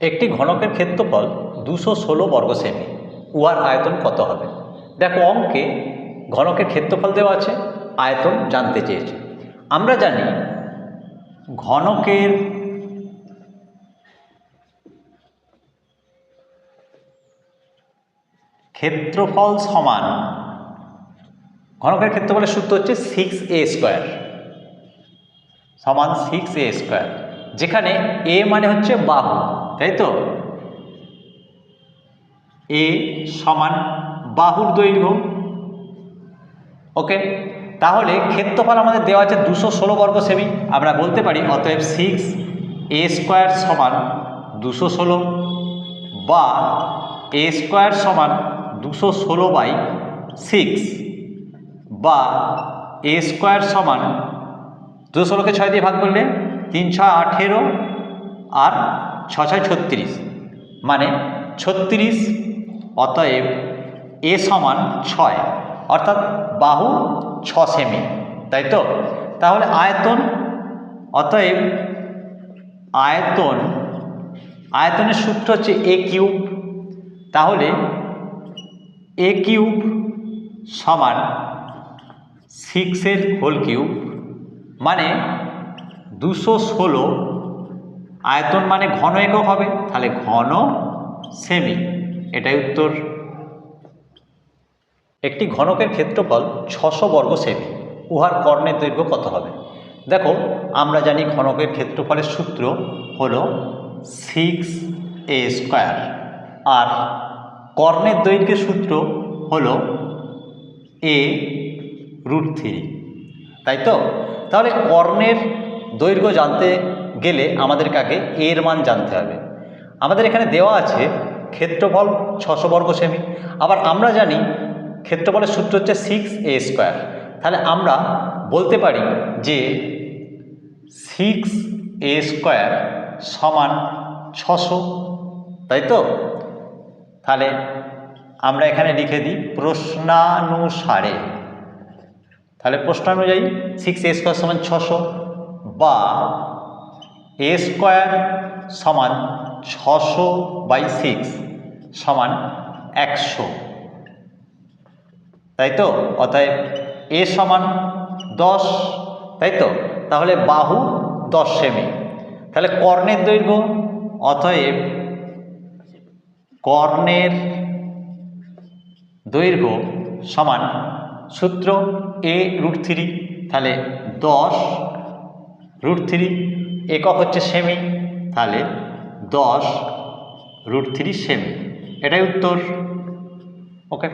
একটি ঘনকের ক্ষেত্রফল দুশো ষোলো বর্গ সেমি। উহার আয়তন কত হবে? দেখো, অঙ্কে ঘনকের ক্ষেত্রফল দেওয়া আছে, আয়তন জানতে চেয়েছে। আমরা জানি ঘনকের ক্ষেত্রফল সমান, ঘনকের ক্ষেত্রফলের সূত্র হচ্ছে সিক্স এ স্কোয়ার সমান সিক্স এ স্কোয়ার যেখানে এ মানে হচ্ছে বাহু। তাই তো? এ সমান বাহুর দৈর্ঘ্য। ওকে তাহলে ক্ষেত্রফল আমাদের দেওয়া আছে দুশো ষোলো বর্গ সেমি। আমরা বলতে পারি, অতএব সিক্স এ স্কোয়ার সমান দুশো ষোলো বা এ স্কোয়ার সমান দুশো ষোলো বাই সিক্স বা এ স্কোয়ার সমান দুশো ষোলোকে ছয় দিয়ে ভাগ করলে তিন ছয় আঠেরো আর ছয় ছত্রিশ মানে ছত্রিশ অতএব এ সমান ছয়, অর্থাৎ বাহু ছ সেমি, তাই তো? তাহলে আয়তন, অতএব আয়তন, আয়তনের সূত্র হচ্ছে এ কিউব। তাহলে এ কিউব সমান সিক্সের হোল কিউব মানে দুশো ষোলো আয়তন মানে ঘন একক হবে, তাহলে ঘন সেমি এটাই উত্তর। একটি ঘনকের ক্ষেত্রফল ছশো বর্গ সেমি উহার কর্ণের দৈর্ঘ্য কত হবে? দেখো, আমরা জানি ঘনকের ক্ষেত্রফলের সূত্র হল সিক্স এ স্কোয়ার আর কর্ণের দৈর্ঘ্যের সূত্র হল এ রুট থ্রি তাই তো? তাহলে কর্ণের দৈর্ঘ্য জানতে গেলে আমাদের কাকে এর মান জানতে হবে। আমাদের এখানে দেওয়া আছে ক্ষেত্রফল ছশো বর্গ সেমি। আবার আমরা জানি ক্ষেত্রফলের সূত্র হচ্ছে সিক্স এ স্কোয়ার তাহলে আমরা বলতে পারি যে সিক্স এ স্কোয়ার সমান ছশো, তাই তো? তাহলে আমরা এখানে লিখে দিই প্রশ্নানুসারে। তাহলে প্রশ্নানুযায়ী সিক্স এ স্কোয়ার সমান ছশো বা এ স্কোয়ার সমান ছশো বাই সিক্স সমান একশো। তাই তো? অতএব এ সমান দশ, তাই তো? তাহলে বাহু দশ সেমি। তাহলে কর্ণের দৈর্ঘ্য, অতএব কর্ণের দৈর্ঘ্য সমান সূত্র এ রুট থ্রি তাহলে দশ রুট থ্রি একক হচ্ছে সেমি তাহলে দশ রুট থ্রি সেমি এটাই উত্তর। ওকে